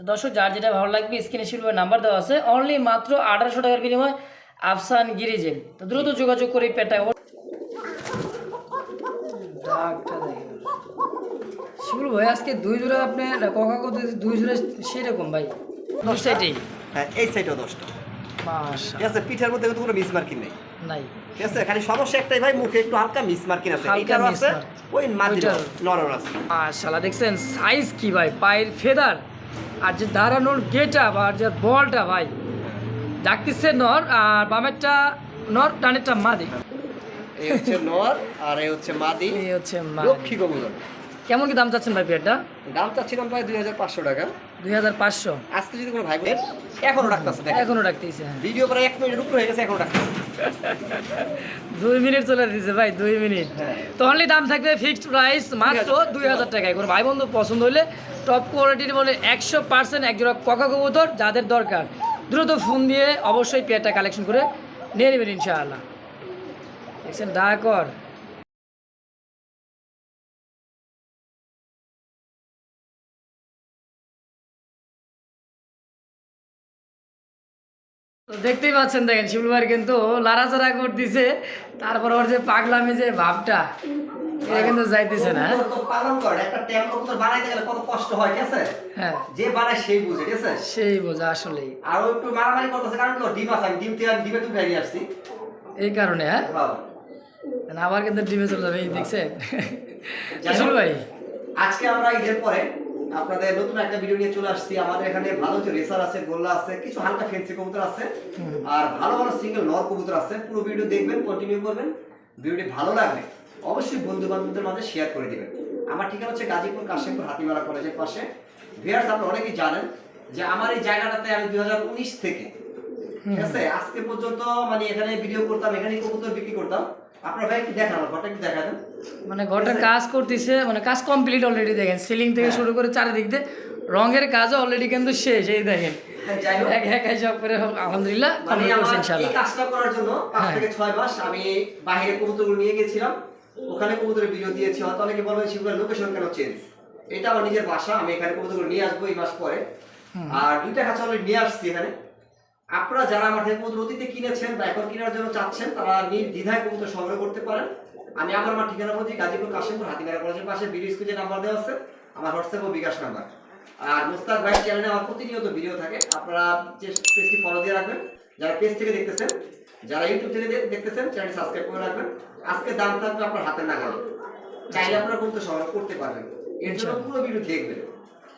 তো দর্শক যার যেটা ভালো লাগবে স্ক্রিনে শিল্পের নাম্বার দেওয়া আছে। অনলি মাত্র আঠারোশো টাকার বিনিময়ে আফসান গিরিজেল তো দ্রুত যোগাযোগ করে ডাকটা দেখেন। শিবুল ভাই আজকে দুই জোড়া আপনি ককা কত দুই জোড়া সেরকম ভাই। সাইডেই। হ্যাঁ এই সাইডও দশটা। মাশা ঠিক আছে পিঠার মধ্যে কিন্তু কোনো নেই। নাই। ঠিক আছে খালি সমস্যা একটাই ভাই মুখে একটু হালকা মিস মার্কিং আছে। হালকা আছে ওই মাটির নরম আছে। দেখছেন সাইজ কি ভাই? পায়ের ফেদার। আর যে দাঁড়ানোর গেট বা আর যে বলটা ভাই ডাকতেছে নর আর বামেরটা নর ডানেরটা মাদি। এই হচ্ছে নর আর এই হচ্ছে মাদি। এই হচ্ছে মাদি। লক্ষ্মী কবুতর কেমন কি দাম চাচ্ছেন ভাই পেয়ারটা দাম চাচ্ছিলাম প্রায় দুই হাজার পাঁচশো টাকা। দুই হাজার পাঁচশো। আজকে যদি কোনো ভাই বোনের এখনও রাখতেছে এখনও ডাকতেছে হ্যাঁ। ভিডিও প্রায় এক মিনিট উপরে হয়ে গেছে এখনও রাখতেছে দুই মিনিট চলে ভাই দুই মিনিট। হ্যাঁ। তো অনলি দাম থাকবে ফিক্সড প্রাইস মাত্র দুই হাজার টাকায়। কোনো ভাই বন্ধু পছন্দ হলে টপ কোয়ালিটির একশো পার্সেন্ট একজোড়া ককা কবুতর যাদের দরকার দ্রুত ফোন দিয়ে অবশ্যই পেয়ারটা কালেকশন করে নিয়ে নেবেন ইনশাআল্লাহ। দেখছেন ডাকর তো দেখতেই পাচ্ছেন দেখেন শিবুল ভাই কিন্তু লাড়াচাড়া করতেছে। তারপর ওর যে পাগলামি যে ভাবটা এটা কিন্তু যাইতেছে না। পালন করে একটা ট্যাম বানাইতে গেলে কত কষ্ট হয় ঠিক আছে? হ্যাঁ। যে বানায় সেই বুঝে ঠিক আছে? সেই বোঝা আসলেই। আর একটু মারামারি করতেছে কারণ কি ডিম আছে আমি ডিম ডিমে নিয়ে আসছি। এই কারণে হ্যাঁ। আবার কিন্তু ডিমে চলে যাবে এই দেখছেন। ভাই। আজকে আমরা ঈদের পরে আপনাদের নতুন একটা ভিডিও নিয়ে চলে আসছি। আমাদের এখানে ভালো কিছু রেসার আছে, গোল্লা আছে, কিছু হালকা ফেন্সি কবুতর আছে, আর ভালো ভালো সিঙ্গেল নর কবুতর আছে। পুরো ভিডিও দেখবেন কন্টিনিউ করবেন ভিডিওটি ভালো লাগবে অবশ্যই বন্ধু বান্ধবদের মাঝে শেয়ার করে দিবেন। আমার ঠিকানা হচ্ছে গাজীপুর কাশিমপুর হাতিমারা কলেজের পাশে। ভিয়ার্স আপনারা অনেকেই জানেন যে আমার এই জায়গাটাতে আমি দুই হাজার উনিশ থেকে ঠিক আছে? আজকে পর্যন্ত মানে এখানে ভিডিও করতাম এখানে কবুতর বিক্রি করতাম। আপনার ভাই একটু দেখান ঘরটা একটু দেখা দেন মানে ঘরটা কাজ করতেছে মানে কাজ কমপ্লিট অলরেডি দেখেন। সিলিং থেকে শুরু করে চারিদিক দিয়ে রঙের কাজও অলরেডি কিন্তু শেষ এই দেখেন। এক এক সব করে আলহামদুলিল্লাহ মানে কমপ্লিট করছে আমার এই কাজটা করার জন্য পাঁচ হ্যাঁ। থেকে ছয় মাস আমি বাইরে কবুতরগুলো নিয়ে গেছিলাম। ওখানে কবুতরের ভিডিও দিয়েছি হয়তো অনেকে বলবেন শিবুলের লোকেশন কেন চেঞ্জ এটা আমার নিজের বাসা আমি এখানে কবুতরগুলো নিয়ে আসব এই মাস পরে। আর দুইটা কাছে অলরেডি নিয়ে আসছি এখানে। আপনারা যারা আমার থেকে কবুতর অতীতে কিনেছেন বা এখন কেনার জন্য চাচ্ছেন, তারা নির্দ্বিধায় কবুতর সংগ্রহ করতে পারেন। আমি আমার আমার ঠিকানা বলছি গাজীপুর কাশিমপুর হাতিমারা কলেজের পাশে ভিডিও স্কুলে নাম্বার দেওয়া আছে, আমার হোয়াটসঅ্যাপ ও বিকাশ নাম্বার। আর মুস্তাক ভাই চ্যানেলে আমার প্রতিনিয়ত ভিডিও থাকে, আপনারা যে পেজটি ফলো দিয়ে রাখবেন, যারা পেজ থেকে দেখতেছেন, যারা ইউটিউব থেকে দেখতেছেন চ্যানেল সাবস্ক্রাইব করে রাখবেন। আজকে দাম থাকবে আপনার হাতে নাগালে। চাইলে আপনারা কবুতর সংগ্রহ করতে পারবেন। এর জন্য পুরো ভিডিও দেখবেন।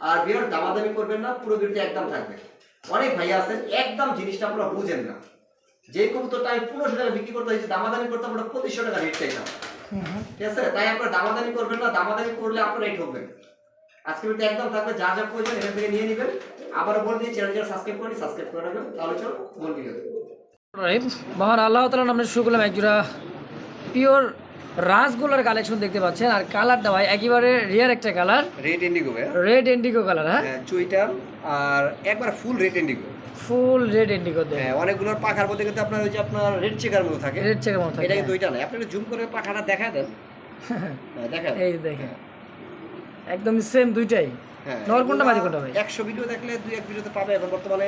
আর ভিডিও দামাদামি করবেন না, পুরো ভিডিওতে একদম থাকবে। অনেক ভাইয়া আছেন একদম জিনিসটা আপনারা বুঝেন না। যে কবুতরটা আমি পনেরোশো টাকা বিক্রি করতে হয়েছে দামাদামি করতে আমরা পঁচিশশো টাকা রেট চাইতাম। ঠিক আছে? তাই আপনারা দামাদামি করবেন না দামাদামি করলে আপনারাই ঠকবেন। আজকে ভিডিওতে একদম থাকবে যা যা প্রয়োজন এখান থেকে নিয়ে নেবেন। আবারও বলে দিয়ে চ্যানেল যারা সাবস্ক্রাইব করেন সাবস্ক্রাইব করে রাখবেন। তাহলে চলো মূল রাইট মহান আল্লাহ তালা আমরা শুরু করলাম একজোড়া পিওর রাসগোলার কালেকশন দেখতে পাচ্ছেন। আর কালারটা ভাই একেবারে রিয়ার একটা colour red indigo red indigo colour হ্যাঁ? চুইটার আর একবার full red indigo full red indigo দেয় হ্যাঁ অনেকগুলোর পাখার মধ্যে কিন্তু আপনার ওই যে আপনার রেড চেকার মতো থাকে। রেড চেকার মতো এটা কিন্তু ওইটা না। আপনি জুম করে পাখাটা দেখা দেন। হ্যাঁ, দেখা। এই দেখেন। একদম সেম দুইটাই। হ্যাঁ নর কোনটা মাদি কোনটা ভাই একশো ভিডিও দেখলে দুই এক ভিডিওতে পাবে এখন বর্তমানে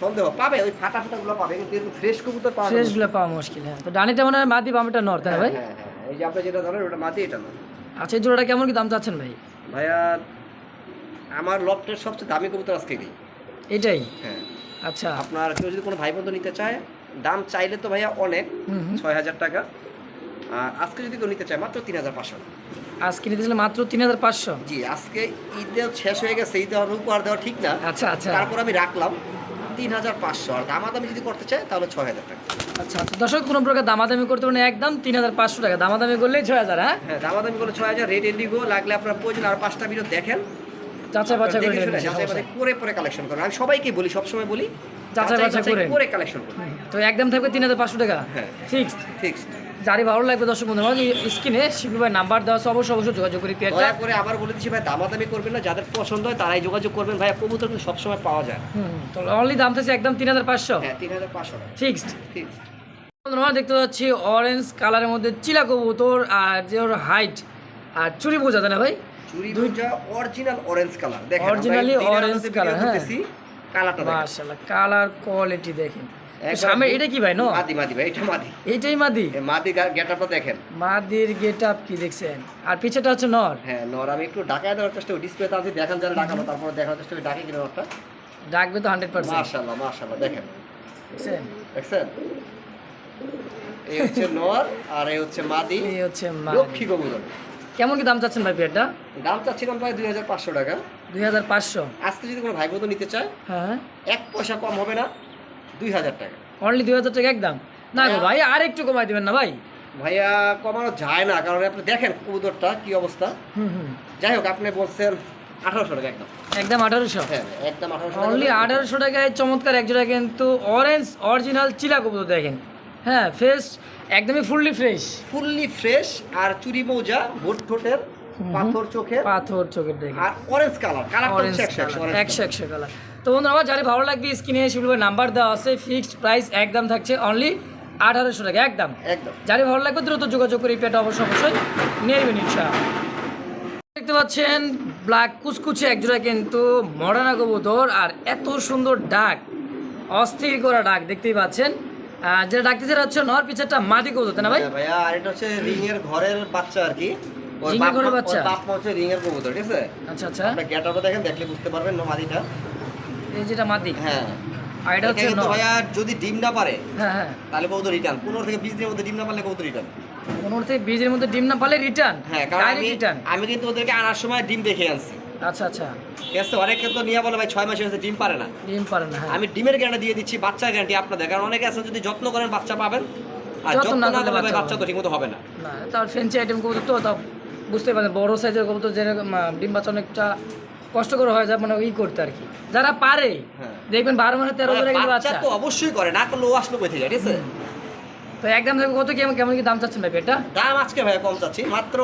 সন্দেহ। পাবে ওই ফাটা ফাটাগুলো পাবে কিন্তু ফ্রেশ কবুতর পাওয়া। ফ্রেশগুলো পাওয়া মুশকিল হ্যাঁ। তো ডানিটা মনে হয় মাদি বামেটা নর তাই ভাই? হ্যাঁ হ্যাঁ এই যে আপনি যেটা ধরেন ওটা মাটি এটা না আচ্ছা এই জোড়াটা কেমন কি দাম চাচ্ছেন ভাই? ভাইয়া আমার লফটের সবচেয়ে দামি কবুতর আজকে এটাই? হ্যাঁ। আচ্ছা। আপনার কেউ যদি কোনো ভাই বন্ধু নিতে চায় দাম চাইলে তো ভাইয়া অনেক। ছয় হাজার টাকা। আর আজকে যদি কেউ নিতে চায় মাত্র তিন হাজার পাঁচশো। আজকে নিতেছিল মাত্র তিন হাজার পাঁচশো? জি আজকে ঈদে শেষ হয়ে গেছে ঈদে আমার উপহার দেওয়া ঠিক না। আচ্ছা আচ্ছা। তারপর আমি রাখলাম তিন হাজার পাঁচশো। আর দামাদামি যদি করতে চায় তাহলে ছয় হাজার টাকা। আচ্ছা আচ্ছা। দর্শক কোনো প্রকার দামাদামি করতে পারেন একদম তিন হাজার পাঁচশো টাকা। দামাদামি করলেই ছয় হাজার হ্যাঁ? হ্যাঁ দামাদামি করলে ছয় হাজার। রেড ইন্ডিগো লাগলে আপনার প্রয়োজন আর পাঁচটা ভিডিও দেখেন। যাচাই বাছাই করে নেবেন যাচাই বাছাই করে পরে কালেকশন করেন আমি সবাইকে বলি সবসময় বলি যাচাই বাছাই করে। করে কালেকশন করুন তো একদম থাকবে তিন হাজার পাঁচশো টাকা। হ্যাঁ। ফিক্সড। ফিক্সড। যারই ভালো লাগবে দর্শক বন্ধু স্ক্রিনে শিবু ভাই নাম্বার দেওয়া আছে অবশ্যই অবশ্যই যোগাযোগ করি দয়া করে আবার বলে দিচ্ছি ভাই দামাদামি করবেন না যাদের পছন্দ হয় তারাই যোগাযোগ করবেন। ভাই কবুতর কিন্তু সবসময় পাওয়া যায়। তো অনলি দাম থাকছে একদম তিন হাজার পাঁচশো। হ্যাঁ তিন হাজার পাঁচশো ফিক্সড। ফিক্সড। আমরা দেখতে পাচ্ছি অরেঞ্জ কালারের মধ্যে চিলা কবুতর আর যে ওর হাইট আর চুরি বোঝা যায় না ভাই। চুরি দুই- অরিজিনাল অরেঞ্জ কালার দেখেন Originally orange color, হ্যাঁ। কালারটা দেখেন। মাশাআল্লাহ কালার কোয়ালিটি দেখেন। সামনে এটা কি ভাই নো? মাদি মাদি ভাই এটা মাদি। এইটাই মাদি? মাদি গেটআপটা দেখেন। মাদির গেট আপ কি দেখছেন? আর পিছেটা হচ্ছে নর? হ্যাঁ নর। আমি একটু দেওয়ার চেষ্টা করি ডিসপ্লেতে দেখান যারা তারপর দেখার চেষ্টা করি কিনা নরটা। ডাকবে তো হান্ড্রেড পার্সেন্ট মাশাআল্লাহ মাশাআল্লাহ দেখেন। দেখছেন? দেখছেন? এই হচ্ছে নর আর এই হচ্ছে মাদি। এই হচ্ছে মাদি। লক্ষ্মী কবুতর কেমন কি দাম চাচ্ছেন ভাই পেয়ারটা? দাম চাচ্ছিলাম প্রায় দুই হাজার পাঁচশো টাকা। দুই হাজার পাঁচশো? আজকে যদি কোনো ভাই বোন নিতে চায় হ্যাঁ। এক পয়সা কম হবে না দুই হাজার টাকা। অনলি দুই হাজার টাকা একদম? না গো ভাই আর একটু কমাই দিবেন না ভাই। ভাইয়া কমানো যায় না কারণ আপনি দেখেন কবুতরটা কি অবস্থা। হুম হুম। যাই হোক আপনি বলছেন আঠারোশো টাকা একদম। একদম আঠারোশো? হ্যাঁ একদম আঠারোশো অনলি আঠারোশো টাকায় চমৎকার এক জোড়া কিন্তু অরেঞ্জ অরিজিনাল চিলা কবুতর দেখেন। হ্যাঁ ফ্রেশ একদমই ফুললি ফ্রেশ ফুললি ফ্রেশ আর চুরি মৌজা ভোট ঠোঁটের। পাথর চোখের পাথর চোখের দেখেন আর অরেঞ্জ কালার অরেঞ্জ কালার একশো একশো কালার তো বন্ধুরা আমার যারা ভালো লাগবে স্ক্রিনে শিবুল নাম্বার দেওয়া আছে ফিক্সড প্রাইস একদম থাকছে অনলি আঠারোশো টাকা একদম। একদম। যারা ভালো লাগবে দ্রুত যোগাযোগ করে পেটা অবশ্যই অবশ্যই নিয়ে নেবেন ইনশাআল্লাহ। দেখতে পাচ্ছেন ব্ল্যাক কুচকুচে একজোড়া কিন্তু মডার্না কবুতর আর এত সুন্দর ডাক অস্থির করা ডাক দেখতেই পাচ্ছেন। যেটা ডাকতেছে হচ্ছে নর পিছেরটা মাদি কবুতর তাই না ভাই? হ্যাঁ ভাইয়া আর এটা হচ্ছে রিং এর ঘরের বাচ্চা আর কি। ওর রিং এর বাপ ঘরের বাচ্চা? বাপ মা হচ্ছে রিং কবুতর ঠিক আছে? আচ্ছা আচ্ছা। আপনি গেটআপটা দেখেন দেখলে বুঝতে পারবেন না মাদিটা। এই যেটা মাদি? হ্যাঁ। আর এটা হচ্ছে নর ভাইয়া যদি ডিম না পারে হ্যাঁ হ্যাঁ। তাহলে কবুতর রিটার্ন পনেরো থেকে বিশ দিনের মধ্যে ডিম না পারলে কবুতর রিটার্ন পনেরো থেকে বীজের মধ্যে ডিম না পালে রিটার্ন হ্যাঁ কারণ আমি রিটার্ন আমি কিন্তু ওদেরকে আনার সময় ডিম দেখে আনছি। আচ্ছা আচ্ছা। ঠিক আছে অনেকে তো নিয়ে বলে ভাই ছয় হচ্ছে ডিম পারে না। ডিম পারে না আমি ডিমের গ্যারান্টি দিয়ে দিচ্ছি বাচ্চার গ্যারান্টি আপনাদের। কারণ অনেকে আছে যদি যত্ন করেন বাচ্চা পাবেন। আর যত্ন না করলে বাচ্চা তো ঠিকমতো হবে না। না তার ফেন্সি আইটেম তা বুঝতে পারেন বড় সাইজের কবুতর যেরকম ডিম বাচ্চা অনেকটা কষ্টকর হয়ে যায় মানে ই করতে আর কি। যারা পারে হ্যাঁ। দেখবেন বারো মাসে তেরো মানে কিন্তু তো অবশ্যই করে না করলে ও আসলো ঠিক আছে? তো একদম দেখবে কত কেমন কেমন কি দাম চাচ্ছেন ভাই এটা দাম আজকে ভাই কম চাচ্ছি মাত্র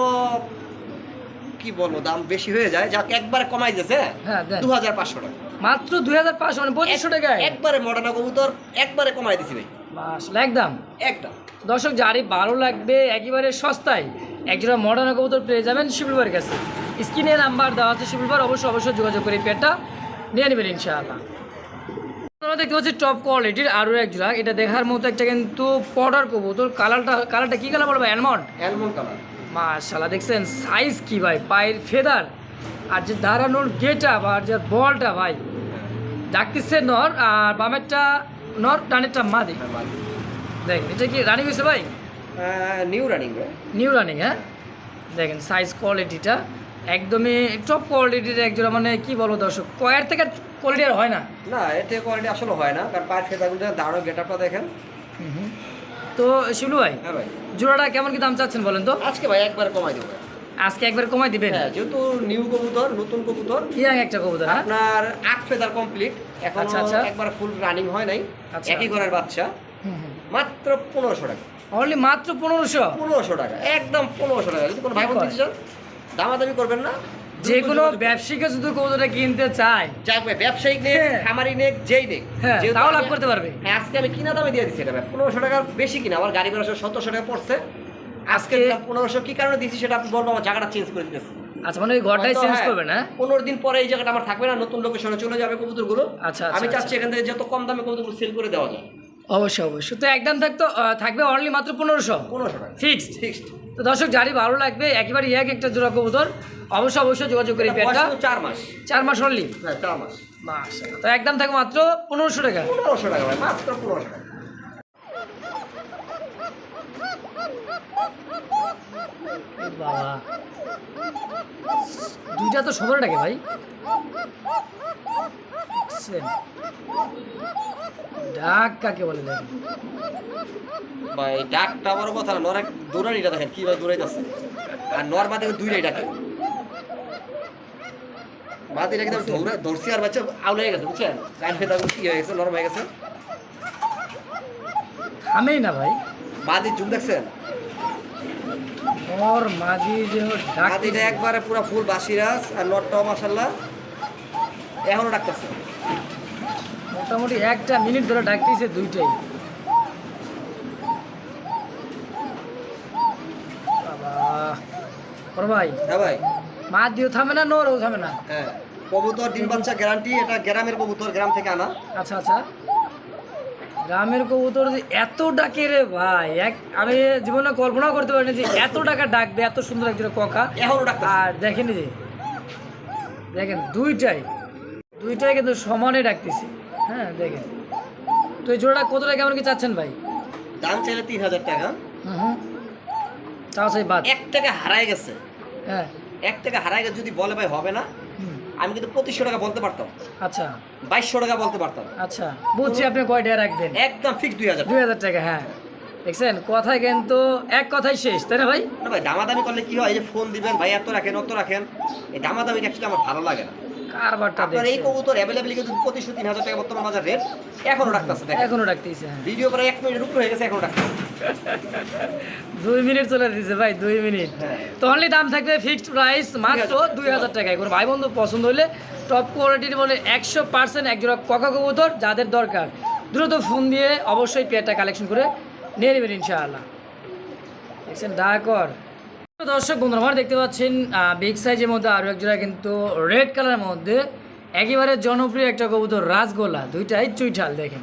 কি বলব দাম বেশি হয়ে যায় যাকে একবারে কমাই দিয়েছে হ্যাঁ দু হাজার পাঁচশো টাকা। মাত্র দুই হাজার পাঁচশো মানে পঁচিশশো টাকায়। একবারে মডার্ন কবুতর একবারে কমাই দিছি ভাই। একদম। একদম। দর্শক যারই ভালো লাগবে একেবারে সস্তায়। একজোড়া মডার্ন কবুতর পেয়ে যাবেন শিবুলবার কাছে। স্ক্রিনে নাম্বার দেওয়া আছে শিবুলবার অবশ্যই অবশ্যই যোগাযোগ করে পেটটা নিয়ে নেবেন ইনশাআল্লাহ। আমরা দেখতে পাচ্ছি টপ কোয়ালিটির আরও এক জোড়া। এটা দেখার মতো একটা কিন্তু পডার কবুতর। কালারটা কালারটা কি কালার বলব? অ্যালমন্ড অ্যালমন্ড কালার মাশাল্লাহ দেখছেন? সাইজ কি ভাই? পায়ের ফেদার। আর যে দাঁড়ানোর গেট আর যে বলটা ভাই। ডাকতেছে নর আর বামেরটা নর ডানেরটা মাদি। দেখেন এটা কি রানিং হয়েছে ভাই? নিউ রানিং নিউ রানিং হ্যাঁ? দেখেন সাইজ কোয়ালিটিটা একদমই টপ কোয়ালিটির একজোড়া মানে কি বলব দর্শক কয়ের থেকে কোয়ালিটি আর হয় না। না এতে কোয়ালিটি আসলে হয় না কারণ পায়ের ফেদাগুলো দাঁড়ো গেট আপটা দেখেন তো শিবলু ভাই হ্যাঁ ভাই। জোড়াটা কেমন কি দাম চাচ্ছেন বলেন তো? আজকে ভাই একবার কমাই দেবো। আজকে একবার কমাই দিবেন? হ্যাঁ যেহেতু নিউ কবুতর নতুন কবুতর। ইয়াং একটা কবুতর হ্যাঁ? আপনার আট ফেদার কমপ্লিট এখন আচ্ছা, আচ্ছা। একবার ফুল রানিং হয় নাই আচ্ছা। একই ঘরের বাচ্চা। মাত্র পনেরোশো টাকা। অনলি মাত্র পনেরোশো। পনেরোশো টাকা। একদম পনেরোশো টাকা। যদি কোনো ভাই বোন দিতে চান দামাদামি করবেন না। যে কোনো ব্যবসায়ীকে কবুতরটা কিনতে চায় যাক ভাই ব্যবসায়িক নেক হ্যাঁ। খামারি যেই হ্যাঁ, তাও লাভ করতে পারবে। হ্যাঁ আজকে আমি কিনা দামে দিয়ে দিচ্ছি এটা ভাই। পনেরোশো টাকা বেশি কিনা আমার গাড়ি ভাড়া সতেরোশো টাকা পড়ছে। আজকে পনেরোশো কি কারণে দিচ্ছি সেটা আপনি বলব আমার জায়গাটা চেঞ্জ করে দিতেছি। আচ্ছা মানে ওই ঘরটাই চেঞ্জ করবে না? পনেরো দিন পরে এই জায়গাটা আমার থাকবে না নতুন লোকেশনে চলে যাবে কবুতরগুলো। আচ্ছা, আমি আচ্ছা, চাচ্ছি এখান থেকে যত কম দামে কবুতরগুলো সেল করে দেওয়া যায়। অবশ্যই অবশ্যই। তো একদম থাকতো থাকবে অনলি মাত্র পনেরোশো। পনেরোশো টাকা। ফিক্সড ফিক্সড তো দর্শক যারই ভালো লাগবে একেবারে এক একটা জোড়া কবুতর অবশ্যই অবশ্যই যোগাযোগ করি চার মাস। চার মাস অনলি হ্যাঁ চার মাস। মাস তো একদম থাকবে মাত্র পনেরোশো টাকা। পনেরোশো টাকা মাত্র পনেরোশো টাকা। বাবা। দুইটা তো সবার ডাকে ভাই। ডাক কাকে বলে দেখেন ভাই ডাকটা বড় কথা না নর এক দৌড়ানিটা দেখেন কীভাবে দৌড়াইতেছে আর নর বাদে দুইটাই ডাকে। বাদি রেখে ধরে ধরছি আর বাচ্চা আউলে হয়ে গেছে বুঝছেন? কান ফেতা কি হয়ে গেছে নরম হয়ে গেছে। থামেই না ভাই। বাদি যুগ দেখছেন? ওর মাঝি যে বাদিটা একবারে পুরো ফুল বাসিরাস আর নরটাও মাসাল্লাহ এখনও ডাকতেছে। মোটামুটি একটা মিনিট ধরে ডাকতেছে দুইটাই। ওর ভাই। হ্যাঁ ভাই। মা দিও থামে না নোরও থামে না? হ্যাঁ। কবুতর ডিম বাচ্চা গ্যারান্টি এটা গ্রামের কবুতর গ্রাম থেকে আনা। আচ্ছা আচ্ছা। গ্রামের কবুতর যে এত ডাকে রে ভাই। এক আমি জীবনে কল্পনা করতে পারিনি যে এত টাকা ডাকবে এত সুন্দর একজন ককা। আর দেখেন যে দেখেন দুইটাই। দুইটাই কিন্তু সমানে ডাকতেছি। হ্যাঁ দেখেন। তো এই জোড়াটা কত টাকা কেমন কি চাচ্ছেন ভাই? দাম চাইলে তিন হাজার টাকা। হুম চাও সেই বাদ। এক টাকা হারায় গেছে। হ্যাঁ। এক টাকা হারায় গেছে যদি বলে ভাই হবে না আমি কিন্তু পঁচিশশো টাকা বলতে পারতাম। আচ্ছা। বাইশশো টাকা বলতে পারতাম। আচ্ছা বুঝছি আপনি কয়টা টাকা রাখবেন? একদম ফিক্স দুই হাজার দুই হাজার টাকা হ্যাঁ। দেখছেন কথায় কিন্তু এক কথাই শেষ তাই না ভাই? না ভাই দামাদামি করলে কি হয়? এই যে ফোন দিবেন ভাই এত রাখেন অত রাখেন এই দামাদামি অ্যাকচুয়ালি আমার ভালো লাগে না। কারবারটা এই কবুতর কিন্তু টাকা বর্তমান বাজার রেট। এখনও রাখতেছে দেখেন। এখনও ডাকতেছে হ্যাঁ। ভিডিও করে এক মিনিট উপরে হয়ে গেছে এখনও রাখতেছে দুই মিনিট চলে দিছে ভাই মিনিট। হ্যাঁ। তো অনলি দাম থাকবে ফিক্সড প্রাইস মাত্র দুই হাজার টাকায়। কোনো ভাই বন্ধু পছন্দ হলে টপ কোয়ালিটির বলে একশো পার্সেন্ট একজোড়া ককা কবুতর যাদের দরকার। দ্রুত ফোন দিয়ে অবশ্যই পেয়ারটা কালেকশন করে নিয়ে নেবেন ইনশাআল্লাহ। দেখছেন ডাকর দর্শক বন্ধুরা আমার দেখতে পাচ্ছেন বিগ সাইজের মধ্যে আরও এক জোড়া কিন্তু রেড কালারের মধ্যে একেবারে জনপ্রিয় একটা কবুতর রাজগোলা দুইটাই চুইঠাল দেখেন।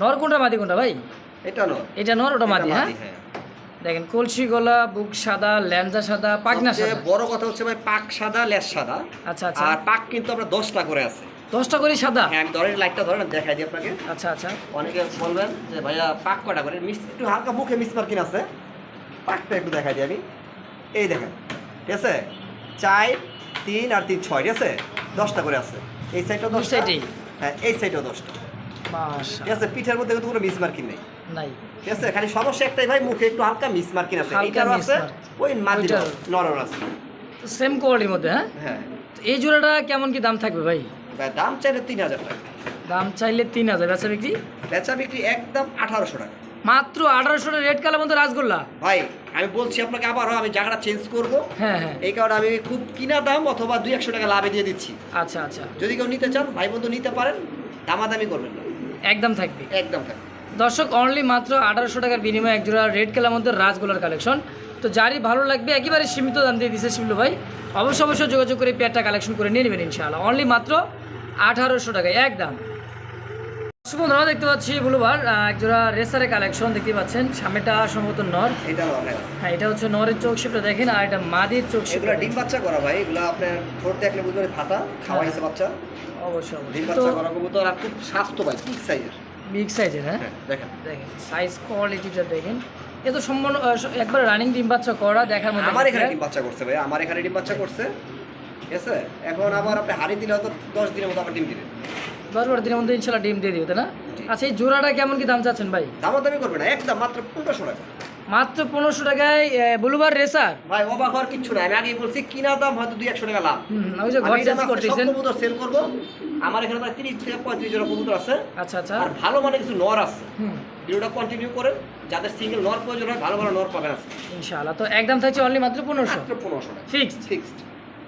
নর কোনটা মাদি কোনটা ভাই? এটা নয় এটা নর ওটা মাদি হ্যাঁ? হ্যাঁ। দেখেন কলসি গলা বুক সাদা ল্যাঞ্জা সাদা পাকনা সাদা। বড় কথা হচ্ছে ভাই পাক সাদা ল্যাস সাদা। আচ্ছা আচ্ছা। আর পাক কিন্তু আমরা দশটা করে আছে। দশটা করে সাদা? হ্যাঁ আমি ধরেন লাইটটা ধরেন দেখাই দিই আপনাকে। আচ্ছা আচ্ছা। অনেকে বলবেন যে ভাইয়া পাক কটা করে? মিস একটু হালকা মুখে মিস মার্কিন আছে। পাকটা একটু দেখাই দিই আমি। এই দেখেন ঠিক আছে? চার তিন আর তিন ছয় ঠিক আছে? দশটা করে আছে। এই সাইডটাও দশটা? হ্যাঁ এই সাইডটাও দশটা। ঠিক আছে? পিঠের মধ্যে কিন্তু কোনো মিস মার্কিন নেই। নাই। ঠিক আছে? খালি সমস্যা একটাই ভাই মুখে একটু হালকা মিস মার্কিন আছে এইটারও আছে ওই ওইটারও। নরম আছে। সেম কোয়ালিটির মধ্যে হ্যাঁ? হ্যাঁ। এই জোড়াটা কেমন কি দাম থাকবে ভাই? ভাই দাম চাইলে তিন হাজার টাকা। দাম চাইলে তিন হাজার। বেচা বিক্রি? বেচা বিক্রি একদম আঠারোশো টাকা। মাত্র আঠারোশো রেড কালার মধ্যে রাসগোল্লা। ভাই আমি বলছি আপনাকে আবারও আমি জায়গাটা চেঞ্জ করব। হ্যাঁ হ্যাঁ। এই কারণে আমি খুব কিনা দাম অথবা দুই একশো টাকা লাভে দিয়ে দিচ্ছি। আচ্ছা আচ্ছা। যদি কেউ নিতে চান ভাই বন্ধু নিতে পারেন দামাদামি করবেন না। একদম থাকবে। একদম থাকবে। দর্শক অনলি মাত্র আঠারোশো টাকার বিনিময়ে এক জোড়া রেড কালার মধ্যে রাজগোলার কালেকশন তো যারই ভালো লাগবে একেবারে সীমিত দাম দিয়ে দিচ্ছে শিবলু ভাই। অবশ্যই অবশ্যই যোগাযোগ করে পেয়ারটা কালেকশন করে নিয়ে নেবেন ইনশাআল্লাহ। অনলি মাত্র আঠারোশো টাকায় একদম। সুবন্ধরা দেখতে পাচ্ছি বুলুবার এক জোড়া রেসারের কালেকশন দেখতে পাচ্ছেন। সামনেটা সম্ভবত নর। এটা হ্যাঁ হ্যাঁ এটা হচ্ছে নরের চোখ শিপটা দেখেন আর এটা মাদির চোখ এগুলো ডিম বাচ্চা করা ভাই এগুলো আপনার ঠোঁট দেখলে বুঝবেন ফাটা খাওয়া হয়েছে বাচ্চা। অবশ্যই ডিম বাচ্চা করা কবুতর আর খুব স্বাস্থ্য ভাই ঠিক সাইজের বিগ সাইজের হ্যাঁ? হ্যাঁ দেখেন। দেখেন সাইজ কোয়ালিটিটা দেখেন। এ তো সম্পূর্ণ একবার রানিং ডিম বাচ্চা করা দেখার মধ্যে আমার এখানে ডিম বাচ্চা করছে ভাই আমার এখানে ডিম বাচ্চা করছে। ঠিক আছে? এখন আবার আপনি হাড়ি দিলে হয়তো দশ দিনের মতো আবার ডিম দিবে দশ বারো দিনের মধ্যে ইনশাল্লাহ ডিম দিয়ে তাই না? আচ্ছা এই জোড়াটা কেমন কি দাম চাচ্ছেন ভাই? দামাদামি করবে না একদম মাত্র পনেরোশো টাকা। মাত্র পনেরোশো টাকায় ব্লুবার রেসার? ভাই অবাক হওয়ার কিচ্ছু নাই। আমি আগেই বলছি কিনা দাম হয়তো দুই একশো টাকা লাভ। ওই যে ঘর করতেছেন। কবুতর সেল করব। আমার এখানে প্রায় তিরিশ থেকে পঁয়ত্রিশ জন কবুতর আছে। আচ্ছা আচ্ছা। আর ভালো মানে কিছু নর আছে। ভিডিওটা কন্টিনিউ করেন। যাদের সিঙ্গেল নর প্রয়োজন হয় ভালো ভালো নর পাবেন আছে ইনশাআল্লাহ। তো একদম থাকছে অনলি মাত্র পনেরোশো? মাত্র পনেরোশো ফিক্সড ফিক্সড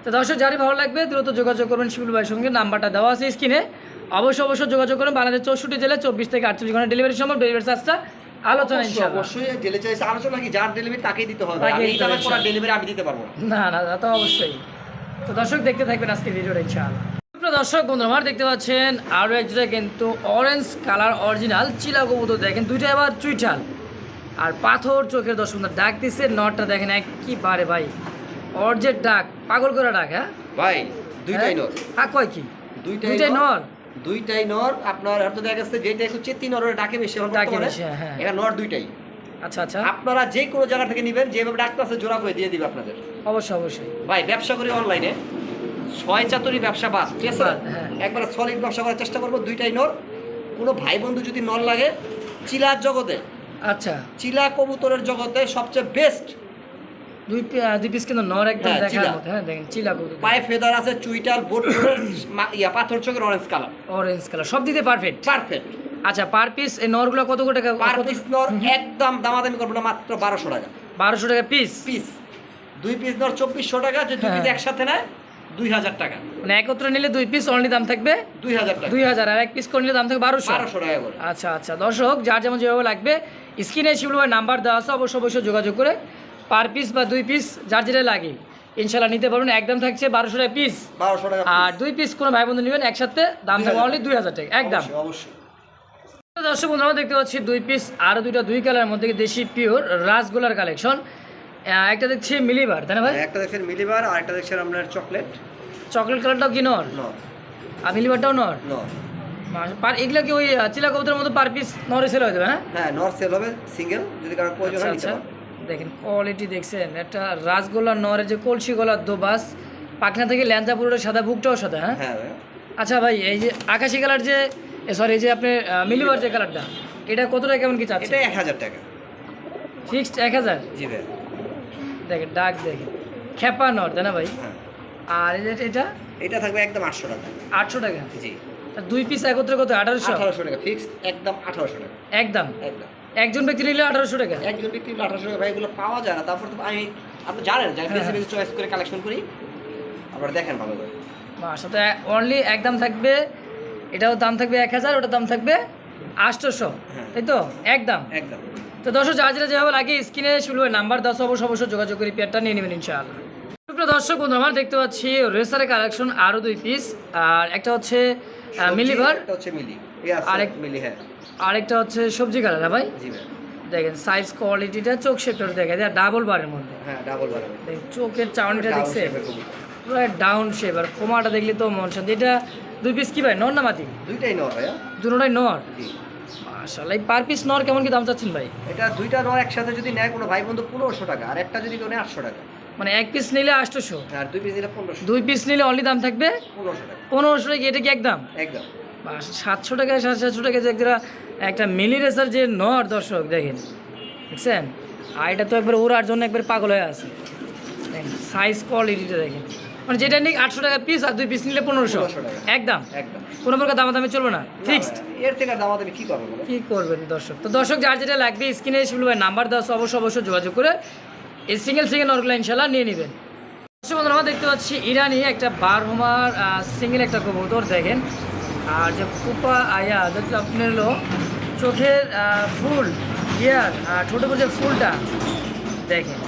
তো দর্শক যারই ভালো লাগবে দ্রুত যোগাযোগ করবেন শিবুল ভাইয়ের সঙ্গে। নাম্বারটা দেওয়া আছে স্ক্রিনে। অবশ্যই অবশ্যই যোগাযোগ করুন। বাংলাদেশ চৌষট্টি জেলায় চব্বিশ থেকে আটচল্লিশ ঘণ্টা ডেলিভারি সম্ভব। ডেলিভারি চার্জটা আলোচনা অবশ্যই ডেলিভারি আলোচনা কি? যার ডেলিভারি তাকেই দিতে হবে। তাকেই আমি দিতে হবে, এইটা ডেলিভারি আমি দিতে পারব না। না না তা তো অবশ্যই। তো দর্শক দেখতে থাকবেন আজকে ভিডিওটা ইনশাআল্লাহ। দর্শক আমার দেখতে পাচ্ছেন আরও কিন্তু অরেঞ্জ কালার অরিজিনাল চিলা কবুতর। দেখেন দুইটা চুইঠাল। আর পাথর চোখের দর্শক ডাক দিচ্ছে নটটা দেখেন একবারে ভাই। অর্জের ডাক পাগল করে ডাক হ্যাঁ? ভাই দুইটাই নর। হ্যাঁ কয় কি? দুইটাই নর। নর? দুইটাই নর আপনার হয়তো দেখা যাচ্ছে যেটা একটু চেতি নরের ডাকে বেশি এখন বর্তমানে। বেশি, হ্যাঁ। এটা নর দুইটাই। আচ্ছা আচ্ছা। আপনারা যে কোনো জায়গা থেকে নেবেন যেভাবে ডাক্তার আছে জোড়া করে দিয়ে দিবে আপনাদের। অবশ্যই অবশ্যই। ভাই ব্যবসা করি অনলাইনে ছয় চাতুরি ব্যবসা বাদ ঠিক আছে? হ্যাঁ। একবার সলিড ব্যবসা করার চেষ্টা করব দুইটাই নর। কোনো ভাই বন্ধু যদি নর লাগে চিলার জগতে। আচ্ছা। চিলা কবুতরের জগতে সবচেয়ে বেস্ট দুই পিস কিন্তু নর একদম হ্যাঁ, দেখার মতো। হ্যাঁ দেখেন চিলা কবুতর পায়ে ফেদার আছে চুইটাল বোট ইয়া পাথর চোখের অরেঞ্জ কালার অরেঞ্জ কালার সব দিতে পারফেক্ট পারফেক্ট আচ্ছা পার পিস এই নরগুলো কত করে টাকা পার পিস নর একদম দামাদামি করব না মাত্র বারোশো টাকা। বারোশো টাকা পিস পিস দুই পিস নর চব্বিশশো টাকা যে দুই পিস হ্যাঁ। একসাথে নেয় দুই হাজার টাকা। মানে একত্রে নিলে দুই পিস অনলি দাম থাকবে? দুই হাজার টাকা। দুই হাজার আর এক পিস করে নিলে দাম থাকবে বারোশো। বারোশো টাকা করে। আচ্ছা আচ্ছা। দর্শক যার যেমন যেভাবে লাগবে স্ক্রিনে ভাই নাম্বার দেওয়া আছে অবশ্যই অবশ্যই যোগাযোগ করে পার পিস বা দুই পিস যার যেটা লাগে। ইনশাল্লাহ নিতে পারবেন একদম থাকছে বারোশো টাকা পিস বারোশো টাকা আর দুই পিস কোনো ভাই বন্ধু নেবেন একসাথে দাম থাকবে অনলি দুই হাজার টাকা একদম। অবশ্যই, দর্শক বন্ধু আমরা দেখতে পাচ্ছি দুই পিস আরও দুইটা দুই কালারের মধ্যে দেশি পিওর রাসগোলার কালেকশন একটা দেখছি মিলিবার তাই না ভাই? একটা দেখছেন মিলিবার আর একটা দেখছেন আপনার চকলেট চকলেট কালারটাও কি নর? ন আর মিলিবারটাও নর? পার এগুলো কি ওই চিলা কবুতরের মতো পার পিস নরে সেল হয়ে যাবে হ্যাঁ? হ্যাঁ নর্থ সেল হবে সিঙ্গেল যদি কারও প্রয়োজন হয় আচ্ছা। দেখেন কোয়ালিটি দেখছেন। একটা রাসগোল্লা নরের যে কলসি গলার দোবাস পাখনা থেকে ল্যাঞ্জা পুরোটা সাদা বুকটাও সাদা হ্যাঁ? হ্যাঁ আচ্ছা ভাই এই যে আকাশি কালার যে সরি এই যে আপনি মিলিবার যে কালারটা এটা কত টাকা কেমন কি চাচ্ছে এটা এক হাজার টাকা। ফিক্সড এক হাজার? জি ভাই। দেখেন ডাক দেখেন। খেপা নর তাই না ভাই? হ্যাঁ। আর এই যে এটা? এটা থাকবে একদম আটশো টাকা। আটশো টাকা? জি। দুই পিস একত্রে কত? আঠারোশো? আঠারোশো টাকা ফিক্সড একদম আঠারোশো টাকা। একদম? একদম। একজন ব্যক্তি নিলে আঠারোশো টাকা। একজন ব্যক্তি নিলে আঠারোশো টাকা ভাই এগুলো পাওয়া যায় না। তারপর তো আমি আপনি জানেন যে আমি হ্যাঁ, হ্যাঁ। চয়েস করে কালেকশন করি আবার দেখেন ভালো করে। সাথে অনলি একদম থাকবে এটাও দাম থাকবে এক হাজার ওটার দাম থাকবে আটশোশো হ্যাঁ। তাই তো? একদম একদম তো দর্শক যা যেটা যেভাবে লাগে স্ক্রিনে শুরু নাম্বার দশ অবশ্য অবশ্যই যোগাযোগ করে পেয়ারটা নিয়ে নেবেন ইনশাআল্লাহ। দর্শক বন্ধু আমার দেখতে পাচ্ছি রেসারের কালেকশন আরও দুই পিস আর একটা হচ্ছে আহ, মিলিভার এটা হচ্ছে মিলি। আরেক- মিলি হ্যাঁ। আরেকটা হচ্ছে সবজি কালার হ্যাঁ ভাই? জি ভাই। দেখেন সাইজ কোয়ালিটিটা চোখ শেপটা দেখা যায় ডাবল বারের মধ্যে। হ্যাঁ ডাবল বাড়াবে চোখের চাউনিটা দেখছে পুরো ডাউন শেপ আর কোমাটা দেখলে তো মন শান্তি। এটা দুই পিস কি ভাই? নর না মাটি? দুইটাই নর ভাইয়া। দুটোটাই নর? জি। মাশাআল্লাহ পার পিস নর কেমন কি দাম চাচ্ছেন ভাই? এটা দুইটা নর একসাথে যদি নেয় কোনো ভাই বন্ধু পনেরোশো টাকা আর একটা যদি কেউ নেয় আটশো টাকা। মানে এক পিস নিলে আটশোশো আর দুই পিস নিলে পনেরোশো। দুই পিস নিলে অনলি দাম থাকবে পনেরোশো টাকা। পনেরোশো টাকা এটা কি একদম? একদম। সাতশো টাকা সাড়ে সাতশো টাকা যে একটা একটা মিলি রেসার যে নর দর্শক দেখেন। দেখছেন? আর এটা তো একবার ওড়ার জন্য একবার পাগল হয়ে আছে। সাইজ কোয়ালিটিটা দেখেন। মানে যেটা নিক আটশো টাকা পিস আর দুই পিস নিলে পনেরোশো। একদম? কোনো প্রকার দামাদামি চলবে না। ফিক্সড এর থেকে দামাদামি কি করব বলো? কি করবেন দর্শক? তো দর্শক যার যেটা লাগবে স্ক্রিনে শুনব নাম্বার দেওয়া আছে, অবশ্যই অবশ্যই যোগাযোগ করে এই সিঙ্গেল সিঙ্গেল নরগুলো ইনশাল্লাহ নিয়ে নেবেন। বন্ধুরা, আমরা দেখতে পাচ্ছি ইরানি একটা বারহমার সিঙ্গেল একটা কবুতর দেখেন। আর যে কুপা আয়া দেখতে আপনি হলো চোখের ফুল ইয়ার ছোটো যে ফুলটা দেখেন।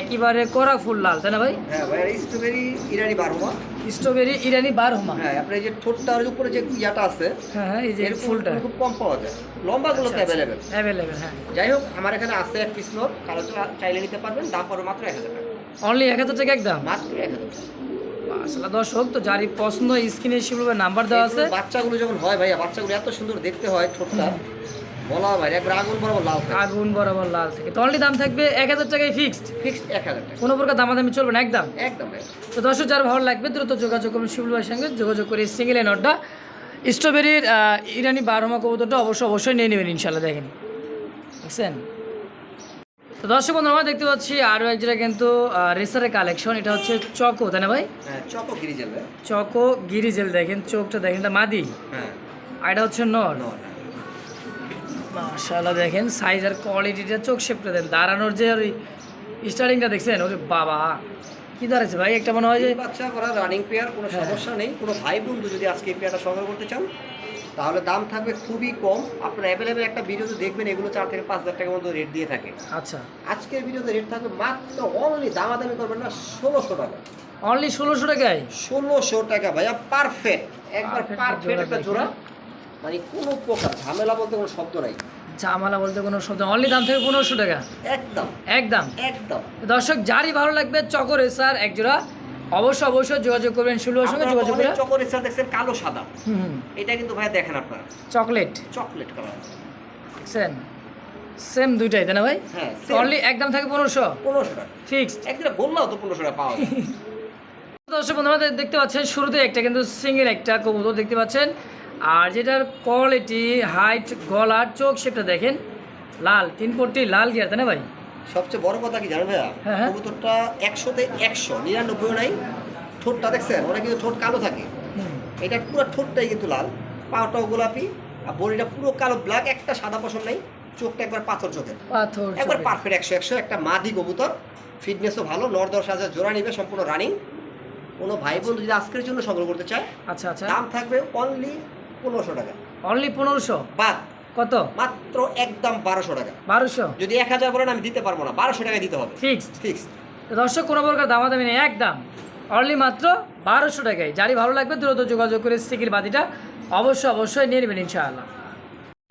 একেবারে কড়া ফুল লাল তাই না ভাই? হ্যাঁ ভাই স্ট্রবেরি ইরানি বারোমা স্ট্রবেরি ইরানি বারহমা। হ্যাঁ আপনার যে ঠোঁটটার উপরে যে ইয়াটা আছে হ্যাঁ হ্যাঁ এই যে ফুলটা। খুব কম পাওয়া যায়। লম্বাগুলো তো অ্যাভেলেবেল অ্যাভেলেবেল হ্যাঁ। যাই হোক আমার এখানে আছে এক পিস নোট কারও চাইলে নিতে পারবেন দাম পড়বে মাত্র এক হাজার টাকা। অনলি এক হাজার টাকা একদম? মাত্র এক হাজার টাকা। আসলে দর্শক তো যারই পছন্দ স্ক্রিনে সেগুলো নাম্বার দেওয়া আছে। বাচ্চাগুলো যখন হয় ভাইয়া বাচ্চাগুলো এত সুন্দর দেখতে হয় ঠোঁটটা। বলা ভাই একবার আগুন বরাবর লাল আগুন বরাবর লাল থেকে। তো অনলি দাম থাকবে এক হাজার টাকায় ফিক্সড ফিক্সড এক হাজার টাকা। কোনো প্রকার দামাদামি চলবে না একদম। একদম ভাই তো দর্শক যার ভালো লাগবে দ্রুত যোগাযোগ শিবুল ভাইয়ের সঙ্গে যোগাযোগ করে সিঙ্গেল নটটা স্ট্রবেরির ইরানি বারোমা কবুতরটা অবশ্যই অবশ্যই নিয়ে নেবেন ইনশাল্লাহ দেখেন দেখছেন? তো দর্শক বন্ধু আমরা দেখতে পাচ্ছি আরও এক কিন্তু রেসারের কালেকশন এটা হচ্ছে চকো তাই না ভাই? হ্যাঁ চকো গিরি যাবে চকো গিরিজেল দেখেন চোখটা দেখেন এটা মাদি? হ্যাঁ। আর এটা হচ্ছে নর? নো মাশাআল্লাহ দেখেন সাইজ আর কোয়ালিটিটা চোখ শেপটা দেন। দাঁড়ানোর যে ওই স্টার্টিংটা দেখছেন ওরে বাবা কি দাঁড়াচ্ছে ভাই? একটা মনে হয় যে বাচ্চা করা রানিং পেয়ার কোনো হ্যাঁ। সমস্যা নেই। কোনো ভাই বন্ধু যদি আজকে এই পেয়ারটা সংগ্রহ করতে চান তাহলে দাম থাকবে খুবই কম। আপনারা অ্যাভেলেবেল একটা ভিডিওতে দেখবেন এগুলো চার থেকে পাঁচ হাজার টাকার মতো রেট দিয়ে থাকে। আচ্ছা। আজকের ভিডিওতে রেট থাকবে মাত্র অনলি দামাদামি করবেন না ষোলোশো টাকা। অনলি ষোলোশো টাকায়? ষোলোশো টাকা ভাইয়া পারফেক্ট একবার পারফেক্ট একটা জোড়া। মানে কোনো প্রকার ঝামেলা বলতে কোনো শব্দ নাই। জামালা বলতে কোনো শব্দ অনলি দাম থেকে পনেরোশো টাকা। একদম। একদম। একদম। দর্শক যারই ভালো লাগবে চকর স্যার এক জোড়া অবশ্যই যোগাযোগ করবেন শুলুর সঙ্গে যোগাযোগ করে। চকর স্টার দেখছেন কালো সাদা। হুম এটা কিন্তু ভাইয়া দেখেন আপনারা। Chocolate. Chocolate colour. Same same দুইটাই তাই না ভাই? হ্যাঁ অনলি একদম থাকে পনেরোশো। পনেরোশো টাকা। ফিক্সড একদিনে বললাম তো পনেরোশো টাকা পাওয়া দর্শক বন্ধুরা দেখতে পাচ্ছেন শুরুতে একটা কিন্তু সিঙ্গেল একটা কবুতর দেখতে পাচ্ছেন। আর যেটার কোয়ালিটি হাইট গলার চোখ সেটা দেখেন লাল তিন পট্টি লাল গিয়ার তাই না ভাই? সবচেয়ে বড় কথা কি জানেন ভাইয়া? হ্যাঁ, হ্যাঁ। কবুতরটা একশোতে একশো নিরানব্বই নাই ঠোঁটটা দেখছেন? ওরা কিন্তু ঠোঁট কালো থাকে। এটা পুরো ঠোঁটটাই কিন্তু লাল। পাওটাও গোলাপি আর বডিটা পুরো কালো ব্ল্যাক একটা সাদা পশম নাই চোখটা একবার পাথর চোখের। পাথর একবার পারফেক্ট একশো একশো একটা মাদি কবুতর। ফিটনেসও ভালো নর দশ হাজার জোড়া নিবে সম্পূর্ণ রানিং কোনো ভাই বন্ধু যদি আজকের জন্য সংগ্রহ করতে চায় আচ্ছা আচ্ছা। দাম থাকবে অনলি পনেরোশো টাকা। অনলি পনেরোশো? বাদ। কত? মাত্র একদম বারোশো টাকা। বারোশো? যদি এক হাজার বলেন আমি দিতে পারব না। বারোশো টাকা দিতে হবে। ফিক্সড ফিক্স তো দর্শক কোনো প্রকার দামাদামি নেই একদম। অনলি মাত্র বারোশো টাকায়। যারই ভালো লাগবে দ্রুত যোগাযোগ করে সিকির বাতিটা অবশ্যই অবশ্যই নিয়ে নেবেন ইনশাআল্লাহ।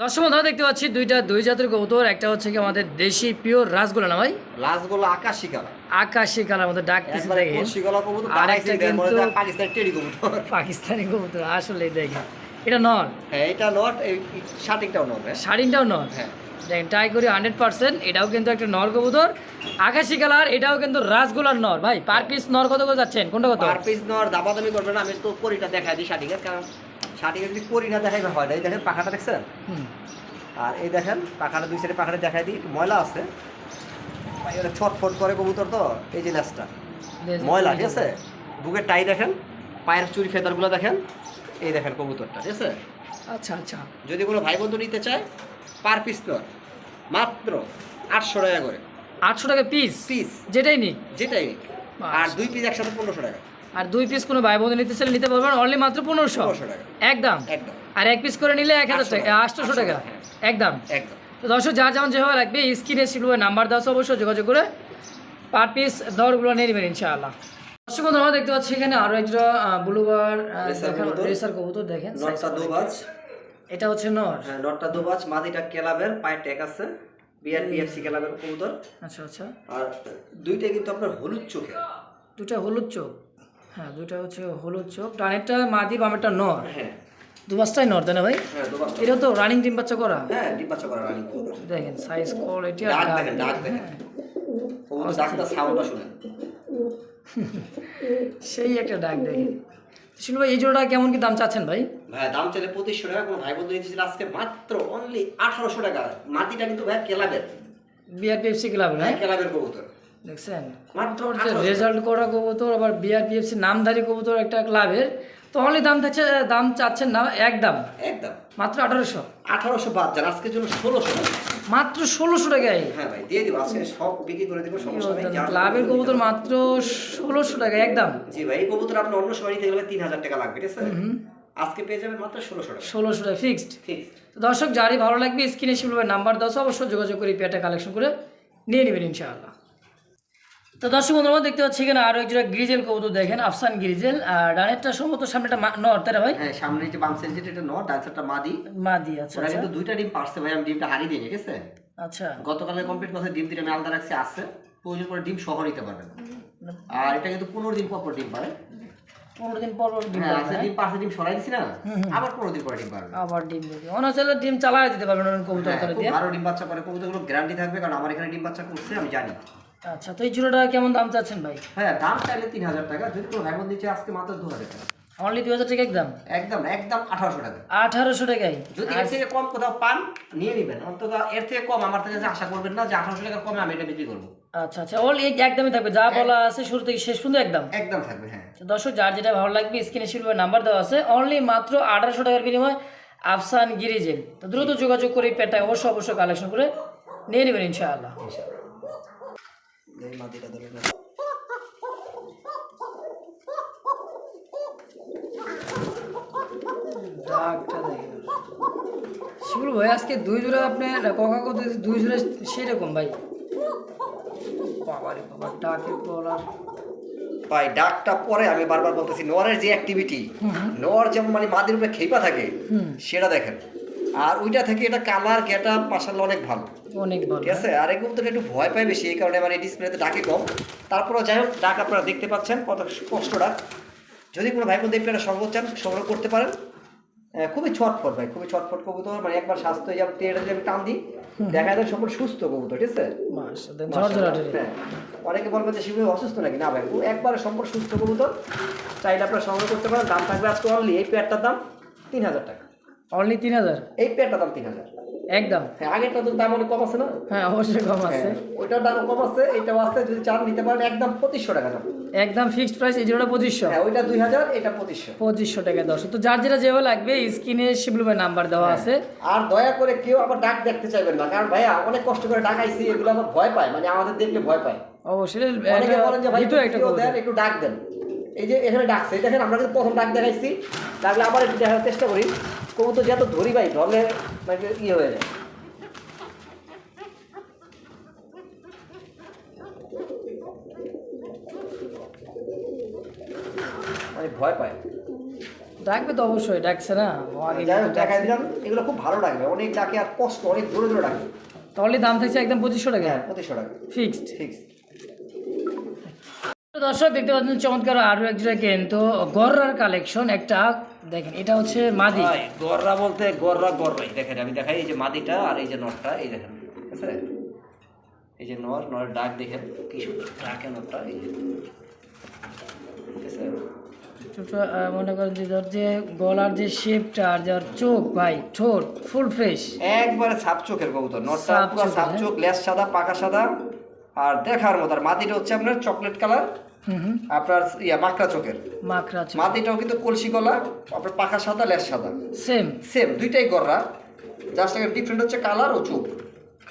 দর্শক বন্ধুরা দেখতে পাচ্ছি দুইটা দুই জাতের কবুতর। একটা হচ্ছে কি আমাদের দেশি পিওর রাসগোলা না ভাই? লাস্টগুলো আকাশি কালার। আকাশি কালার মধ্যে ডাক পিস দেখেন। আর একটা কিন্তু- পাকিস্তানি টেডি কবুতর। পাকিস্তানি কবুতর আসলে দেখেন। এটা নর। হ্যাঁ এটা নট এই শার্টিংটাও নট হ্যাঁ? শাড়িটাও নর। হ্যাঁ। দেখেন ট্রাই করি হান্ড্রেড পার্সেন্ট এটাও কিন্তু একটা নর কবুতর। আকাশি কালার এটাও কিন্তু রাসগোলার নর। ভাই পার পিস নর কত করে যাচ্ছেন? কোনটা কত? পার পিস নর দামাদামি করবে না আমি তো করিটা দেখাই দিই শার্টিংয়ের কারণ শার্টিংয়ের যদি করি না দেখাইবে হয় না এই দেখেন পাখাটা দেখছেন? হুম। আর এই দেখেন পাখাটা দুই সাইডে পাখাটা দেখাই দিই ময়লা আছে। ছটফট করে কবুতর তো এই যে লেজটা। ময়লা ঠিক আছে? বুকের টাই দেখেন পায়ের চুরি ফেদারগুলো দেখেন। এই দেখেন কবুতরটা ঠিক আছে? আচ্ছা আচ্ছা। যদি কোনো ভাই বন্ধু নিতে চায় পার পিস নর মাত্র আটশো টাকা করে। আটশো টাকা পিস পিস যেটাই নিক। যেটাই। আর দুই পিস একসাথে পনেরোশো টাকা। আর দুই পিস কোনো ভাই বন্ধু নিতে চাইলে নিতে পারবেন অনলি মাত্র পনেরোশো। টাকা। একদম? একদম। আর এক পিস করে নিলে এক হাজার টাকা আটশোশো টাকা। হ্যাঁ। একদম। একদম। তো দর্শক যার যেমন যেভাবে লাগবে স্ক্রিনে শিলুয়ের নাম্বার দাও অবশ্যই যোগাযোগ করে পার পিস দরগুলো নিয়ে নেবেন ইনশাআল্লাহ। দর্শক আমরা দেখতে পাচ্ছি এখানে আরও একটা ব্লুবার। রেসার কবুতর। দেখেন নটটা দুবাজ। এটা হচ্ছে নর। হ্যাঁ নটটা দুবাজ মাদিটা কেলাবের পায়ে ট্যাগ আছে। বিআর পিএফসি কেলাবের কবুতর। আচ্ছা আচ্ছা। আর দুইটাই কিন্তু আপনার হলুদ চোখে। দুটা হলুদ চোখ। হ্যাঁ দুটা হচ্ছে হলুদ চোখ। ডানেরটা মাদি বামেরটা নর। হ্যাঁ। দুবাসটাই নর তাই না ভাই? হ্যাঁ এটা তো রানিং ডিম বাচ্চা করা। হ্যাঁ ডিব্বাচ্চা করা রানি দেখেন সাইজ কোয়ালিটি আর ডাক দেখেন ডাক দেখেন। হ্যাঁ, ডাকটা সাউন্ডটা শুনেন। সেই একটা ডাক দেখেন ভাই এই জোড়াটা কেমন কি দাম চাচ্ছেন ভাই? ভাই দাম চাইলে পঁচিশশো টাকা কোনো ভাই বন্ধু নিয়েছিল আজকে মাত্র অনলি আঠারোশো টাকা। মাটিটা কিন্তু ভাই কেলাবের। বিআরপিএফসি ক্লাবে হ্যাঁ? হ্যাঁ কেলাবের কবুতর। দেখছেন? মাত্র কবুতর যে 1800 রেজাল্ট করা কবুতর আবার বিআরপিএফসি নামধারী কবুতর একটা ক্লাবের তো অনলি দাম থাকছে দাম চাচ্ছেন না একদম? একদম। মাত্র আঠারোশো? আঠারোশো বাদ যান আজকের জন্য ষোলোশো। টাকা মাত্র ষোলোশো টাকায়। হ্যাঁ ভাই দিয়ে দিব। আজকে সব বিক্রি করে দেবো সমস্যা নেই ক্লাবের কবুতর মাত্র ষোলোশো টাকা একদম। জি ভাই এই কবুতর আপনি অন্য সময় নিতে গেলে তিন হাজার টাকা লাগবে ঠিক আছে? আজকে পেয়ে যাবেন মাত্র ষোলোশো টাকা। ষোলোশো টাকা ফিক্সড ফিক্সড দর্শক যারই ভালো লাগবে স্ক্রিনে শিল্পের নাম্বার দশ অবশ্যই যোগাযোগ করে পেটা কালেকশন করে নিয়ে নেবেন ইনশাআল্লাহ। তো দর্শক বন্ধুরা দেখতে পাচ্ছি এখানে আরও একজোড়া গ্রিজেল কবুতর দেখেন আফসান গ্রিজেল। আর ডানেরটা সম্ভবত সামনেটা নর তাই ভাই? হ্যাঁ সামনে যে বাম সাইড যেটা এটা নট ডান্সারটা মাদি। মা দি আচ্ছা ওরা আচ্ছা। কিন্তু দুইটা ডিম পারছে ভাই আমি ডিমটা হারিয়ে দিই ঠিক আছে? আচ্ছা। গতকালে কমপ্লিট করছে ডিম দিলে আমি আলাদা রাখছি আছে। প্রয়োজন করে ডিম সহ নিতে পারবেন আর এটা কিন্তু পনেরো দিন পর পর ডিম পারে। পনেরো দিন পর পর ডিম হ্যাঁ পারবে? ডিম পাঁচটা ডিম সরাই দিছি না। আবার পনেরো দিন পরে ডিম পারবে। আবার ডিম দেবে। অন্য চাইলে ডিম চালায় দিতে পারবেন কবুতর হ্যাঁ, দিয়ে। ভালো ডিম বাচ্চা করে কবুতরগুলো গ্যারান্টি থাকবে কারণ আমার এখানে ডিম বাচ্চা করছে আমি জানি। আচ্ছা তো এই জোড়াটা কেমন দাম চাচ্ছেন ভাই? হ্যাঁ দাম চাইলে তিন হাজার টাকা যদি কোনো ভাই দিচ্ছে আজকে মাত্র দু হাজার টাকা। অনলি দুই হাজার টাকা একদম? একদম একদম আঠারোশো টাকা। আঠারোশো যদি এর থেকে কম কোথাও পান নিয়ে নেবেন। অন্তত এর থেকে কম আমার যে আশা করবেন না যে আঠারোশো টাকা কমে আমি এটা বিক্রি করব। আচ্ছা আচ্ছা অল একদমই থাকবে। যা বলা আছে শুরু থেকে শেষ পর্যন্ত একদম? একদম থাকবে হ্যাঁ। দর্শক যার যেটা ভালো লাগবে স্ক্রিনে শিল্পের নাম্বার দেওয়া আছে। অনলি মাত্র আঠারোশো টাকার বিনিময়ে আফসান গিরিজেল তো দ্রুত যোগাযোগ করে এই পেটটা অবশ্যই অবশ্যই কালেকশন করে নিয়ে নেবেন ইনশাআল্লাহ। এই মাটিটা ধরে শিবুল ভাই আজকে দুই জোড়া আপনি ককা কত দুই জোড়া সেরকম ভাই। বাবারে বাবা ডাকের বলার ভাই ডাকটা পরে আমি বারবার বলতেছি নোয়ারের যে অ্যাক্টিভিটি নোয়ার যেমন মানে মাদের উপরে খেপা থাকে হুম। সেটা দেখেন। আর ওইটা থেকে এটা কালার গেটা মাসাল অনেক ভালো। অনেক ভালো। ঠিক আছে? আর এগুলো তো একটু ভয় পায় বেশি এই কারণে মানে ডিসপ্লেতে ডাকে কম। তারপরেও যাই হোক ডাক আপনারা দেখতে পাচ্ছেন কত স্পষ্ট ডাক যদি কোনো ভাই বোন দেখলে এটা সংগ্রহ চান সংগ্রহ করতে পারেন। খুবই ছটফট ভাই খুবই ছটফট কবুতর। মানে একবার স্বাস্থ্য যেমন টেনে যদি আমি টান দিই দেখা যায় সম্পূর্ণ সুস্থ কবুতর ঠিক আছে? হ্যাঁ। অনেকে বলবে যে শিবির অসুস্থ নাকি? না ভাই ও একবারে সম্পূর্ণ সুস্থ কবুতর। চাইলে আপনারা সংগ্রহ করতে পারেন। দাম থাকবে আজকে অনলি এই পেয়ারটার দাম তিন হাজার টাকা। অনলি তিন হাজার? এই দাম তিন হাজার। একদম। হ্যাঁ আগেরটা তো দাম অনেক কম আছে না? হ্যাঁ অবশ্যই কম আছে। হ্যাঁ, ওইটার দাম কম আছে আছে যদি চান নিতে পারেন একদম পঁচিশশো টাকা দাম। একদম ফিক্সড প্রাইস এই জোড়া পঁচিশশো। হ্যাঁ ওইটা দুই হাজার এটা পঁচিশশো। পঁচিশশো টাকা দশ। তো যার যেটা যেভাবে লাগবে স্ক্রিনে নাম্বার দেওয়া আছে। আর দয়া করে কেউ আবার ডাক দেখতে চাইবেন না কারণ ভাইয়া অনেক কষ্ট করে ডাক এগুলো আমার ভয় পায় মানে আমাদের দেখলে ভয় পায়। অবশ্যই। অনেকে বলেন যে ভাই ভিতরে একটা দেন একটু ডাক দেন। এই যে এখানে ডাকছে দেখেন আমরা কিন্তু প্রথম ডাক দেখাইছি। ডাকলে আবার একটু দেখার চেষ্টা করি। কবুতর যেহেতু ধরি ভাই ধরলে মানে ইয়ে হয়ে যায়। মানে ভয় পায়। ডাকবে তো অবশ্যই ডাকছে না। হ্যাঁ, দেখাই দিলাম। এগুলো খুব ভালো ডাকবে। অনেক ডাকে আর কষ্ট অনেক দূরে দূরে ডাকবে। তাহলে দাম থাকছে একদম পঁচিশশো টাকা। হ্যাঁ পঁচিশশো টাকা। ফিক্সড ফিক্সড দর্শক দেখতে পাচ্ছেন চমৎকার আরও এক জোড়া কিন্তু গররার কালেকশন একটা দেখেন এটা হচ্ছে মাদি। গররা বলতে গররা গররাই। দেখেন আমি দেখাই এই যে মাদিটা আর এই যে নটটা এই দেখেন ঠিক আছে? এই যে নর নরের ডাক দেখেন কি সুন্দর ডাকে নটটা এই যে মনে করেন যে ধর যে গলার যে শেপটা আর যার চোখ ভাই ঠোঁট ফুল ফ্রেশ একবারে ছাপ চোখের কবুতর নটটা পুরো চোখের, হ্যাঁ। চোখ লেস সাদা পাকা সাদা। আর দেখার মতো আর মাদিটা হচ্ছে আপনার চকলেট কালার আপনার ইয়া মাকড়া চোখের। মাকড়া চোখ মাদিটাও কিন্তু কলসি গলা আপনার পাকা সাদা লেস সাদা। সেম সেম দুইটাই গররা জাস্ট ডিফারেন্ট হচ্ছে কালার ও চোখ।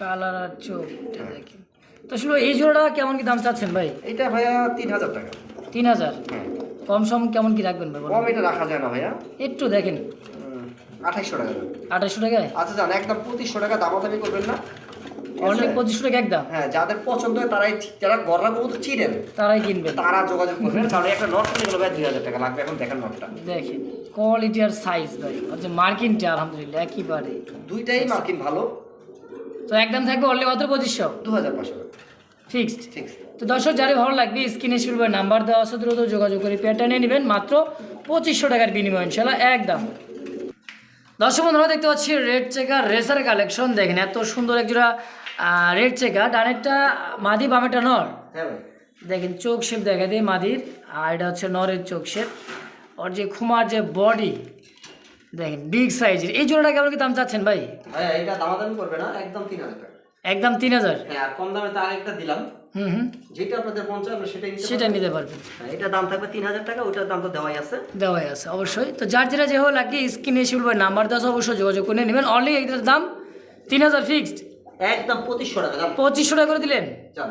কালার আর চোখটা দেখেন। তো আসলে এই জোড়াটা কেমন কি দাম চাচ্ছেন ভাই? এটা ভাইয়া তিন হাজার টাকা। তিন হাজার? হ্যাঁ। কম সম কেমন কি রাখবেন ভাই? কম এটা রাখা যায় না ভাইয়া। একটু দেখেন। আঠাইশশো টাকা। দাম। আঠাশশো টাকায়? আচ্ছা জান একদম পঁচিশশো টাকা দামাদামি করবেন না। ঠিক অনলি আছে? পঁচিশশো টাকা একদম। হ্যাঁ যাদের পছন্দ হয় তারাই যারা গররা কবুতর চিনেন। তারাই কিনবেন তারা যোগাযোগ করবেন কারণ একটা নট কিনে গেলো ভাই দুই হাজার টাকা লাগবে। এখন দেখেন নটটা দেখেন কোয়ালিটি আর সাইজ ভাই। মার্কিনটা আলহামদুলিল্লাহ একেবারে। দুইটাই মার্কিন ভালো। তো একদম থাকবে অনলি মাত্র পঁচিশশো? দু হাজার পাঁচশো ফিক্সড তো দর্শক যারা ভালো লাগবে স্ক্রিনে শুরু নাম্বার দেওয়া আছে দ্রুত যোগাযোগ করে পেয়ারটা নিয়ে নেবেন। মাত্র পঁচিশশো টাকার বিনিময় ইনশাল্লাহ একদম। দর্শক বন্ধুরা দেখতে পাচ্ছি রেড চেকার রেসার কালেকশন দেখেন এত সুন্দর একজোড়া রেড চেকার ডানেরটা মাদি বামেটা নর। হ্যাঁ দেখেন চোখ শেপ দেখা দিয়ে মাদির আর এটা হচ্ছে নরের চোখ শেপ। ওর যে খুমার যে বডি দেখেন বিগ সাইজের এই জোড়াটা কেমন কি দাম চাচ্ছেন ভাই? এটা দামাদামি করবে না একদম তিন হাজার একদম তিন হাজার? হ্যাঁ কম দামে তো আরেকটা দিলাম। হুম হুম। যেটা আপনাদের পঞ্চাশ আমরা সেটাই নিতে সেটা নিতে পারবেন হ্যাঁ, এটার দাম থাকবে তিন হাজার টাকা ওইটার দাম তো দেওয়াই আছে। দেওয়াই আছে অবশ্যই। তো যার যেটা যে হোক লাগে স্ক্রিনে এসে বলবে নাম্বার দেওয়া অবশ্যই যোগাযোগ করে নেবেন। অনলি এটার দাম তিন হাজার ফিক্সড একদম পঁচিশশো টাকা পঁচিশশো টাকা করে দিলেন।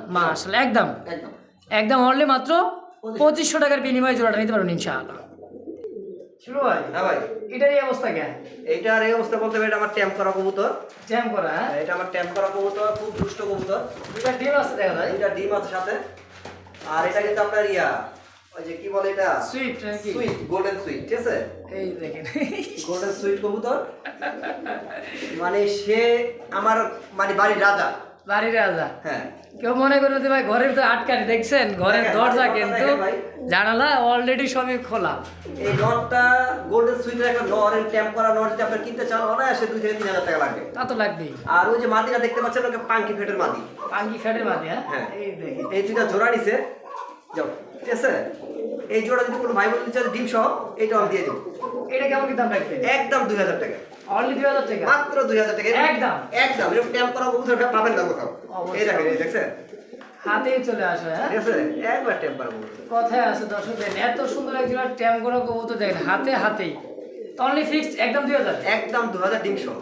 মাসাল একদম। একদম। একদম অনলি মাত্র পঁচিশশো। টাকার বিনিময়ে জোড়াটা নিতে পারবেন ইনশাআল্লাহ। শুরু ভাই হ্যাঁ ভাই। এটারই অবস্থা কে এইটার এই অবস্থা বলতে হবে এটা আমার ট্যাম্প করা কবুতর। করা হ্যাঁ? এটা আমার ট্যাম্প করা কবুতর খুব দুষ্ট কবুতর। দুটা ডিম আছে দেখা যায়। এটা ডিম আছে সাথে। আর এটা কিন্তু আপনার ইয়া ওই যে কি বলে এটা? সুইট নাকি? সুইট গোল্ডেন সুইট ঠিক আছে? এই দেখেন। গোল্ডেন সুইট কবুতর। মানে সে আমার মানে বাড়ির রাজা। বাড়ির রাজা। হ্যাঁ। কেউ মনে করবে যে ভাই ঘরের তো আটকানি দেখছেন? ঘরের দরজা কিন্তু ভাই। জানালা অলরেডি সবই খোলা। এই নটটা গোল্ডেন সুইটের একটা নর ট্যাম্প করা নর যদি আপনি কিনতে চান অনায়াসে দুই থেকে তিন হাজার টাকা লাগবে। তা তো লাগবেই। আর ওই যে মাদিটা দেখতে পাচ্ছেন ওকে পাঙ্কি ফেটের মাদি। পাঙ্কি ফ্যাটের মাঝে হ্যাঁ? হ্যাঁ। এই দেখেন। এই দুইটা জোড়া নিছে। যাও ঠিক আছে? এই জোড়া যদি কোনো ভাই বোন ডিম সহ এইটাও আমি দিয়ে দেবো। এটা কেমন কি দাম রাখবেন একদম দুই হাজার টাকা। অনলি দুই হাজার টাকা? মাত্র দুই হাজার টাকা। একদম? একদম। এরকম ট্যাম্প করা কবুতরটা পাবেন না কোথাও। এই দেখেন এই দেখছেন? হাতেই চলে আসে হ্যাঁ? একবার ট্যাম্প করা কবুতর কথায় আছে দর্শক এত সুন্দর একজন ট্যাম করা কবুতর দেখেন হাতে হাতেই। অনলি ফিক্সড একদম দুই হাজার? একদম দু হাজার ডিম সহ।